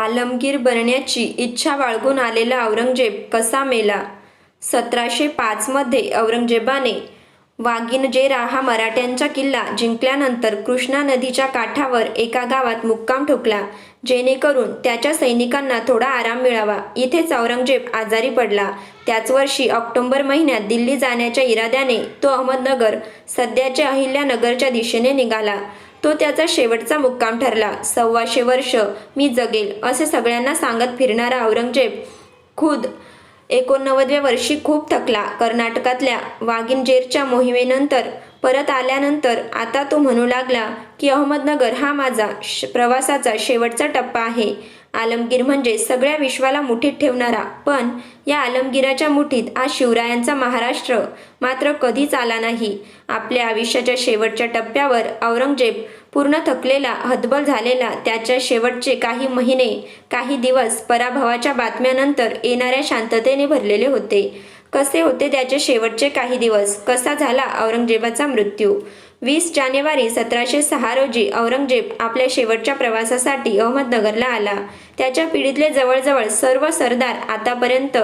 आलमगीर बनण्याची इच्छा बाळगून आलेला औरंगजेब कसा मेला? सतराशे पाचमध्ये औरंगजेबाने वागिनजेरा हा मराठ्यांचा किल्ला जिंकल्यानंतर कृष्णा नदीच्या काठावर एका गावात मुक्काम ठोकला जेणेकरून त्याच्या सैनिकांना थोडा आराम मिळावा. इथेच औरंगजेब आजारी पडला. त्याच वर्षी ऑक्टोबर महिन्यात दिल्ली जाण्याच्या इराद्याने तो अहमदनगर सध्याच्या अहिल्यानगरच्या दिशेने निघाला. तो त्याचा शेवटचा मुक्काम ठरला. सव्वाशे वर्ष मी जगेल असे सगळ्यांना सांगत फिरणारा औरंगजेब खुद एकोणनव्वदव्या वर्षी खूप थकला. कर्नाटकातल्या वागिनजेरच्या मोहिमेनंतर परत आल्यानंतर आता तो म्हणू लागला की अहमदनगर हा माझा श प्रवासाचा शेवटचा टप्पा आहे. आलमगीर म्हणजे सगळ्या विश्वाला मुठीत ठेवणारा. पण या आलमगिराच्या मुठीत आज शिवरायांचा महाराष्ट्र मात्र कधीच आला नाही. आपल्या आयुष्याच्या शेवटच्या टप्प्यावर औरंगजेब पूर्ण थकलेला हतबल झालेला त्याच्या शेवटचे काही महिने काही दिवस पराभवाच्या बातम्यानंतर येणाऱ्या शांततेने भरलेले होते. कसे होते त्याचे शेवटचे काही दिवस? कसा झाला औरंगजेबाचा मृत्यू? वीस जानेवारी सतराशे सहा रोजी औरंगजेब आपल्या शेवटच्या प्रवासासाठी अहमदनगरला आला. त्याच्या पिढीतले जवळजवळ सर्व सरदार आतापर्यंत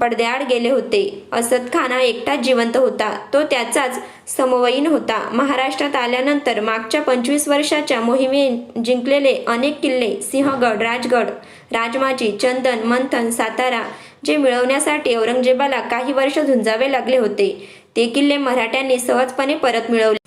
पडद्याआड गेले होते. असद खान हा एकटाच जिवंत होता. तो त्याचाच समवयीन होता. महाराष्ट्रात आल्यानंतर मागच्या पंचवीस वर्षाच्या मोहिमेत जिंकलेले अनेक किल्ले सिंहगड राजगड राजमाची चंदन मंथन सातारा जे मिळवण्यासाठी औरंगजेबाला काही वर्ष झुंजावे लागले होते. ते किल्ले मराठ्यांनी सहजपणे परत मिळवले.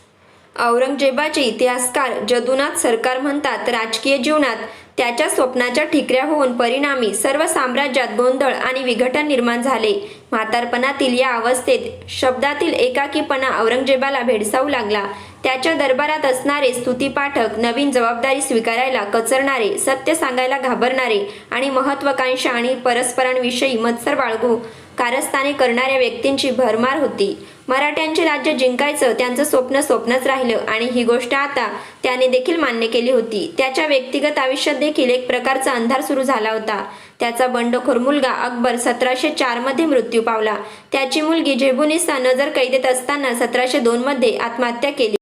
औरंगजेबाचे इतिहासकार जदुनाथ सरकार म्हणतात राजकीय जीवनात त्याच्या स्वप्नाच्या ठिकऱ्या होऊन परिणामी सर्व साम्राज्यात गोंधळ आणि विघटन निर्माण झाले. म्हातारपणातील या अवस्थेत शब्दातील एकाकीपणा औरंगजेबाला भेडसावू लागला. त्याच्या दरबारात असणारे स्तुतीपाठक नवीन जबाबदारी स्वीकारायला कचरणारे सत्य सांगायला घाबरणारे आणि महत्वाकांक्षा आणि परस्परांविषयी मत्सर बाळगू कारस्थाने करणाऱ्या व्यक्तींची भरमार होती. मराठ्यांचे राज्य जिंकायचं त्यांचं स्वप्न स्वप्नच राहिलं आणि ही गोष्ट आता त्याने देखील मान्य केली होती. त्याच्या व्यक्तिगत आयुष्यात देखील एक प्रकारचा अंधार सुरू झाला होता. त्याचा बंडखोर मुलगा अकबर सतराशे चारमध्ये मृत्यू पावला. त्याची मुलगी झेबुनिसा नजर कैदेत असताना सतराशे दोनमध्ये आत्महत्या केली.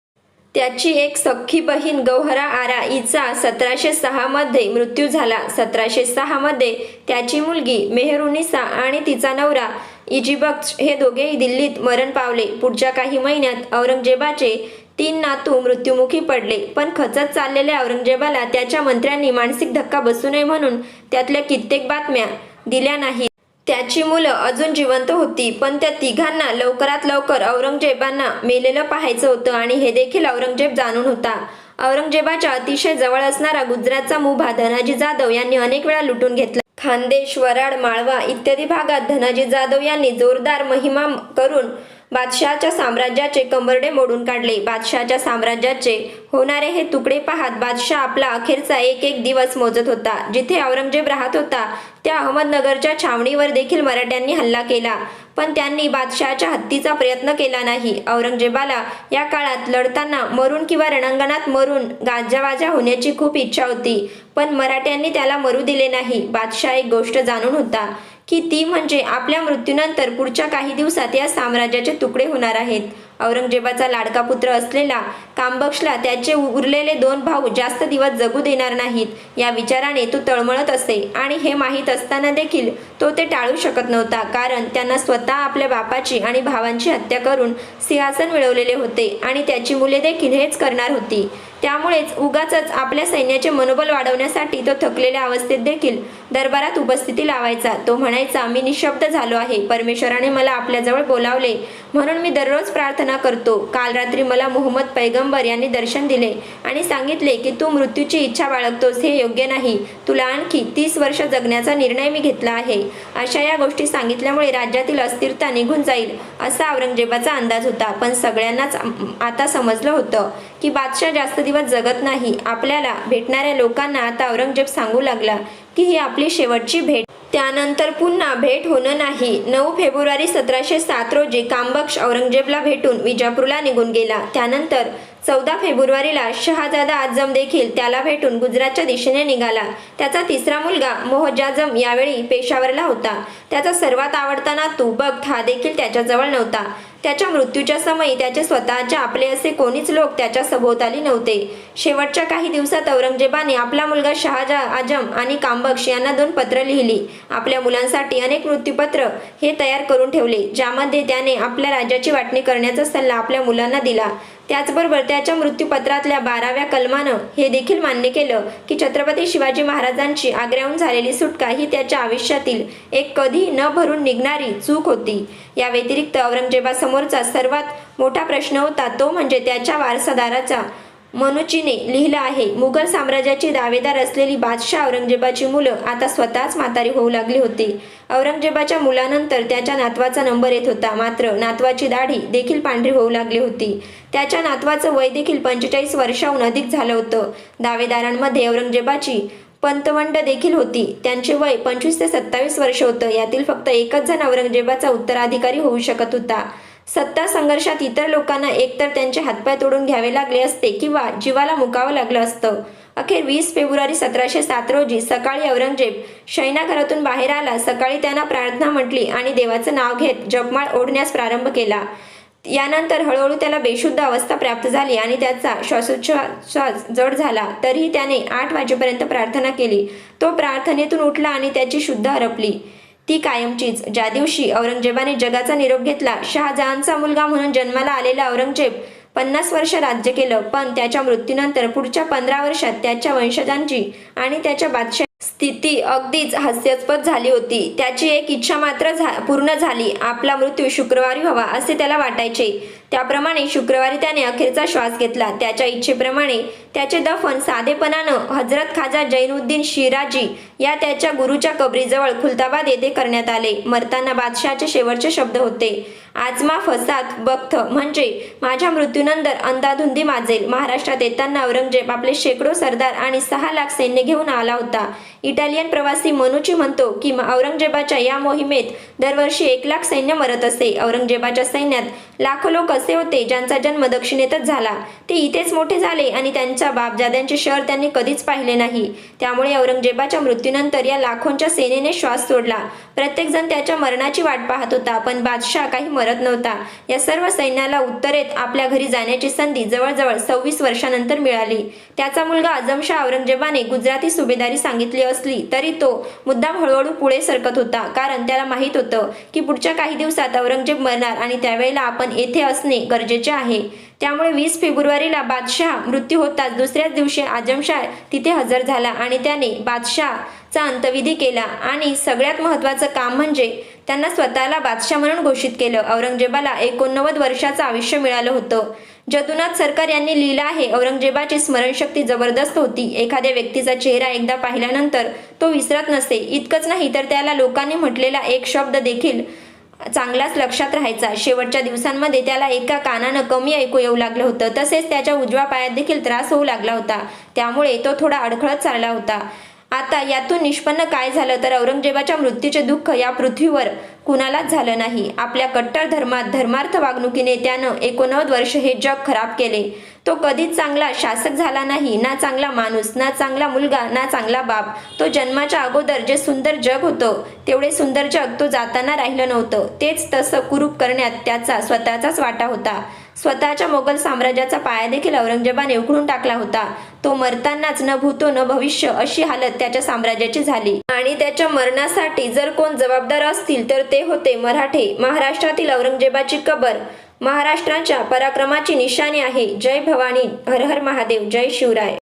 त्याची एक सख्खी बहीण गौहरा आरा हिचा सतराशे सहामध्ये मृत्यू झाला. सतराशे सहामध्ये त्याची मुलगी मेहरुनिसा आणि तिचा नवरा इजिबक्ष हे दोघेही दिल्लीत मरण पावले. पुढच्या काही महिन्यात औरंगजेबाचे तीन नातू मृत्युमुखी पडले. पण खचत चाललेल्या औरंगजेबाला त्याच्या मंत्र्यांनी मानसिक धक्का बसू नये म्हणून त्यातल्या कित्येक बातम्या दिल्या नाहीत. त्याची मुलं अजून जिवंत होती पण त्या तिघांना लवकरात लवकर औरंगजेबांना मेलेलं पाहायचं होतं आणि हे देखील औरंगजेब जाणून होता. औरंगजेबाच्या अतिशय जवळ असणारा गुजरातचा मुभा धनाजी जाधव यांनी अनेक वेळा लुटून घेतला. खानदेश वराड माळवा इत्यादी भागात धनाजी जाधव यांनी जोरदार महिमा करून बादशहाच्या साम्राज्याचे कंबरडे मोडून काढले. बादशहाच्या साम्राज्याचे होणारे हे तुकडे पाहत बादशाह आपला अखेरचा एक एक दिवस मोजत होता. जिथे औरंगजेब राहत होता त्या अहमदनगरच्या छावणीवर देखील मराठ्यांनी हल्ला केला. पण त्यांनी बादशहाच्या हत्तीचा प्रयत्न केला नाही. औरंगजेबाला या काळात लढताना मरून किंवा रणांगणात मरून गाजावाजा होण्याची खूप इच्छा होती. पण मराठ्यांनी त्याला मरू दिले नाही. बादशाह एक गोष्ट जाणून होता की ती म्हणजे आपल्या मृत्यूनंतर पुढच्या काही दिवसात या साम्राज्याचे तुकडे होणार आहेत. औरंगजेबाचा लाडका पुत्र असलेला कांबक्षला त्याचे उरलेले दोन भाऊ जास्त दिवस जगू देणार नाहीत. या विचाराने तो तळमळत असे. आणि हे माहीत असताना देखील तो ते टाळू शकत नव्हता. कारण त्यांना स्वतः आपल्या बापाची आणि भावांची हत्या करून सिंहासन मिळवलेले होते. आणि त्याची मुले देखील हेच करणार होती. त्यामुळेच उगाच आपल्या सैन्याचे मनोबल वाढवण्यासाठी तो थकलेल्या अवस्थेत देखील दरबारात उपस्थिती लावायचा. तो म्हणायचा मी निशब्द झालो आहे. परमेश्वराने मला आपल्याजवळ बोलावले. म्हणून मी दररोज प्रार्थना करतो. काल रात्री मला मोहम्मद पैगंबर यांनी दर्शन दिले आणि सांगितले की तू मृत्यूची इच्छा बाळगतोस. हे योग्य नाही. तुला आणखी तीस वर्ष जगण्याचा निर्णय मी घेतला आहे. अशा या गोष्टी सांगितल्यामुळे राज्यातील अस्थिरता निघून जाईल असा औरंगजेबाचा अंदाज होता. पण सगळ्यांनाच आता समजलं होतं. की बादशाह जास्त दिवस जगत नाही. आपल्याला भेटणाऱ्या लोकांना आता औरंगजेब सांगू लागला की ही आपली शेवटची भेट. त्यानंतर पुन्हा भेट होणं नाही. नऊ फेब्रुवारी सतराशे सात रोजी कामबक्ष औरंगजेबला भेटून विजापूरला निघून गेला. त्यानंतर चौदा फेब्रुवारीला शहाजादा आजम देखील त्याला भेटून गुजरातच्या दिशेने निघाला. त्याचा तिसरा मुलगा मोहजाजम यावेळी पेशावरला होता. त्याचा सर्वात आवडता नातू बघ हा देखील त्याच्याजवळ नव्हता. त्याच्या मृत्यूच्या समयी त्याचे स्वतःचे आपले असे कोणीच लोक त्याच्या सभोवताली नव्हते. शेवटच्या काही दिवसात औरंगजेबाने आपला मुलगा शहाजा आजम आणि कांबक्ष यांना दोन पत्र लिहिली. आपल्या मुलांसाठी अनेक मृत्यूपत्र हे तयार करून ठेवले ज्यामध्ये त्याने आपल्या राज्याची वाटणी करण्याचा सल्ला आपल्या मुलांना दिला. त्याचबरोबर त्याच्या मृत्यूपत्रातल्या बाराव्या कलमानं हे देखील मान्य केलं की छत्रपती शिवाजी महाराजांची आग्र्याहून झालेली सुटका ही त्याच्या आयुष्यातील एक कधी न भरून निघणारी चूक होती. या व्यतिरिक्त औरंगजेबासमोरचा सर्वात मोठा प्रश्न होता तो म्हणजे त्याच्या वारसादाराचा मनुचीने लिहिलं आहे मुघल साम्राज्याची दावेदार असलेली बादशाह औरंगजेबाची मुलं आता स्वतःच म्हातारी होऊ लागली होती. औरंगजेबाच्या मुलानंतर त्याच्या नातवाचा नंबर येत होता मात्र नातवाची दाढी देखील पांढरी होऊ लागली होती. त्याच्या नातवाचं वय देखील पंचेचाळीस वर्षाहून अधिक झालं होतं. दावेदारांमध्ये औरंगजेबाची पंतवंड देखील होती. त्यांचे वय पंचवीस ते सत्तावीस वर्ष होतं. यातील फक्त एकच जण औरंगजेबाचा उत्तराधिकारी होऊ शकत होता. सत्ता संघर्षात इतर लोकांना एकतर त्यांचे हातपाय तोडून घ्यावे लागले असते किंवा जीवाला मुकावं लागलं असतं. अखेर वीस फेब्रुवारी सतराशे सात रोजी सकाळी औरंगजेब शयनाघरातून बाहेर आला. सकाळी त्यांना प्रार्थना म्हटली आणि देवाचं नाव घेत जपमाळ ओढण्यास प्रारंभ केला. यानंतर हळूहळू त्याला बेशुद्ध अवस्था प्राप्त झाली आणि त्याचा श्वासोच्छ्वास जड झाला. तरीही त्याने आठ वाजेपर्यंत प्रार्थना केली. तो प्रार्थनेतून उठला आणि त्याची शुद्ध हरपली. ती कायमचीच. ज्या दिवशी औरंगजेबाने जगाचा निरोप घेतला शहाजहानचा मुलगा म्हणून जन्माला आलेला औरंगजेब पन्नास वर्ष राज्य केलं पण त्याच्या मृत्यूनंतर पुढच्या पंधरा वर्षात त्याच्या वंशजांची आणि त्याच्या बादशाह स्थिती अगदीच हास्यास्पद झाली होती. त्याची एक इच्छा मात्र झा पूर्ण झाली. आपला मृत्यू शुक्रवारी व्हावा असे त्याला वाटायचे. त्याप्रमाणे शुक्रवारी त्याने अखेरचा श्वास घेतला. त्याच्या इच्छेप्रमाणे त्याचे दफन साधेपणानं हजरत खाजा जैनुद्दीन शिराजी या त्याच्या गुरुच्या कबरीजवळ खुलताबाद येथे करण्यात आले. मरताना बादशहाचे शेवटचे शब्द होते. आजमा फसाद बख्त म्हणजे माझ्या मृत्यूनंतर अंधाधुंदी माजेल. महाराष्ट्रात येताना औरंगजेब आपले शेकडो सरदार आणि सहा लाख सैन्य घेऊन आला होता. इटालियन प्रवासी मनुची म्हणतो की औरंगजेबाच्या या मोहिमेत दरवर्षी एक लाख सैन्य मरत असे. औरंगजेबाच्या सैन्यात लाखो लोक असे होते ज्यांचा जन्म दक्षिणेतच झाला. ते इथेच मोठे झाले आणि त्यांच्या बापजाद्यांचे शहर त्यांनी कधीच पाहिले नाही. त्यामुळे औरंगजेबाच्या मृत्यूनंतर या लाखोंच्या सेनेने श्वास सोडला. प्रत्येकजण त्याच्या मरणाची वाट पाहत होता पण बादशाह काही परत नव्हता. या सर्व सैन्याला उत्तरेत आपल्या घरी जाण्याची संधी जवळजवळ सव्वीस वर्षानंतर मिळाली. त्याचा मुलगा आझमशाह औरंगजेबाने गुजराती सुभेदारी सांगितली असली तरी तो मुद्दाम हळूहळू पुढे सरकत होता. कारण त्याला माहीत होतं की पुढच्या काही दिवसात औरंगजेब मरणार आणि त्यावेळेला आपण येथे असणे गरजेचे आहे. त्यामुळे वीस फेब्रुवारीला बादशाह मृत्यू होताच दुसऱ्याच दिवशी आजमशाह तिथे हजर झाला आणि त्याने बादशाहचा अंतविधी केला. आणि सगळ्यात महत्त्वाचं काम म्हणजे त्यांना स्वतःला बादशाह म्हणून घोषित केलं. औरंगजेबाला एकोणनव्वद वर्षाचं आयुष्य मिळालं होतं. जदुनाथ सरकार यांनी लिहिलं आहे औरंगजेबाची स्मरणशक्ती जबरदस्त होती. एखाद्या व्यक्तीचा चेहरा एकदा पाहिल्यानंतर तो विसरत नसे. इतकंच नाही तर त्याला लोकांनी म्हटलेला एक शब्द देखील चांगलाच लक्षात राहायचा. शेवटच्या दिवसांमध्ये त्याला एका कानानं कमी ऐकू येऊ लागलं होतं. तसेच त्याच्या उजव्या पायात देखील त्रास होऊ लागला होता. त्यामुळे तो थोडा अडखळत चालला होता. आता यातून निष्पन्न काय झालं तर औरंगजेबाच्या मृत्यूचे दुःख या पृथ्वीवर कुणालाच झालं नाही. आपल्या कट्टर धर्मात धर्मार्थ वागणुकीने त्यानं एकोणनव्वद वर्ष हे जग खराब केले. तो कधीच चांगला शासक झाला नाही ना चांगला माणूस ना चांगला मुलगा ना चांगला बाप. तो जन्माच्या अगोदर जे सुंदर जग होतं तेवढे सुंदर जग तो जाताना राहिलं नव्हतं. तेच तसं कुरूप करण्यात त्याचा स्वतःचाच वाटा होता. स्वतःच्या मोगल साम्राज्याचा पाया देखील औरंगजेबाने उखडून टाकला होता. तो मरतानाच न भूतो न भविष्य अशी हालत त्याच्या साम्राज्याची झाली. आणि त्याच्या मरणासाठी जर कोण जबाबदार असतील तर ते होते मराठे. महाराष्ट्रातील औरंगजेबाची कबर महाराष्ट्राच्या पराक्रमाची निशाणी आहे. जय भवानी हर हर महादेव जय शिवराय.